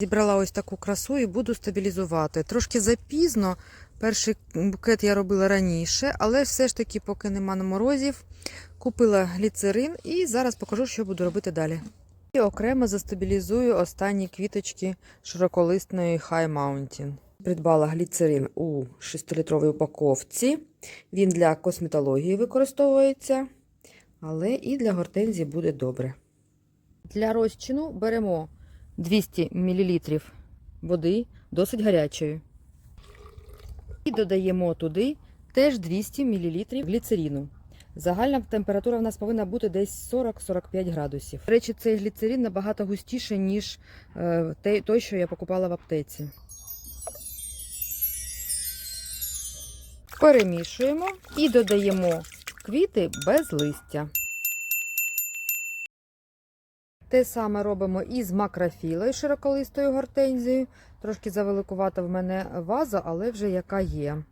Зібрала ось таку красу і буду стабілізувати. Трошки запізно. Перший букет я робила раніше, але все ж таки, поки нема на морозів, купила гліцерин і зараз покажу, що буду робити далі. І окремо застабілізую останні квіточки широколисної High Mountain. Придбала гліцерин у 6-літровій упаковці. Він для косметології використовується, але і для гортензії буде добре. Для розчину беремо 200 мл води, досить гарячої. І додаємо туди теж 200 мл гліцерину. Загальна температура в нас повинна бути десь 40-45 градусів. До речі, цей гліцерин набагато густіший, ніж е, той, що я покупала в аптеці. Перемішуємо і додаємо квіти без листя. Те саме робимо і з макрофілою широколистою гортензією. Трошки завеликувата в мене ваза, але вже яка є.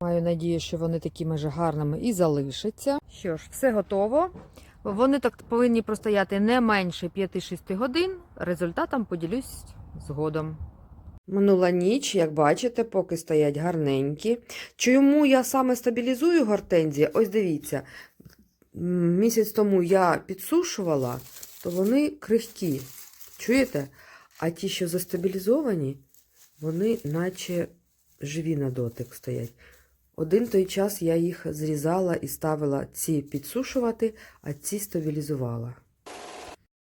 Маю надію, що вони такими ж гарними і залишаться. Що ж, все готово. Вони так повинні простояти не менше 5-6 годин. Результатом поділюсь згодом. Минула ніч, як бачите, поки стоять гарненькі. Чому я саме стабілізую гортензії? Ось дивіться, місяць тому я підсушувала, то вони крихкі. Чуєте? А ті, що застабілізовані, вони наче живі на дотик стоять. Один той час я їх зрізала і ставила ці підсушувати, а ці стабілізувала.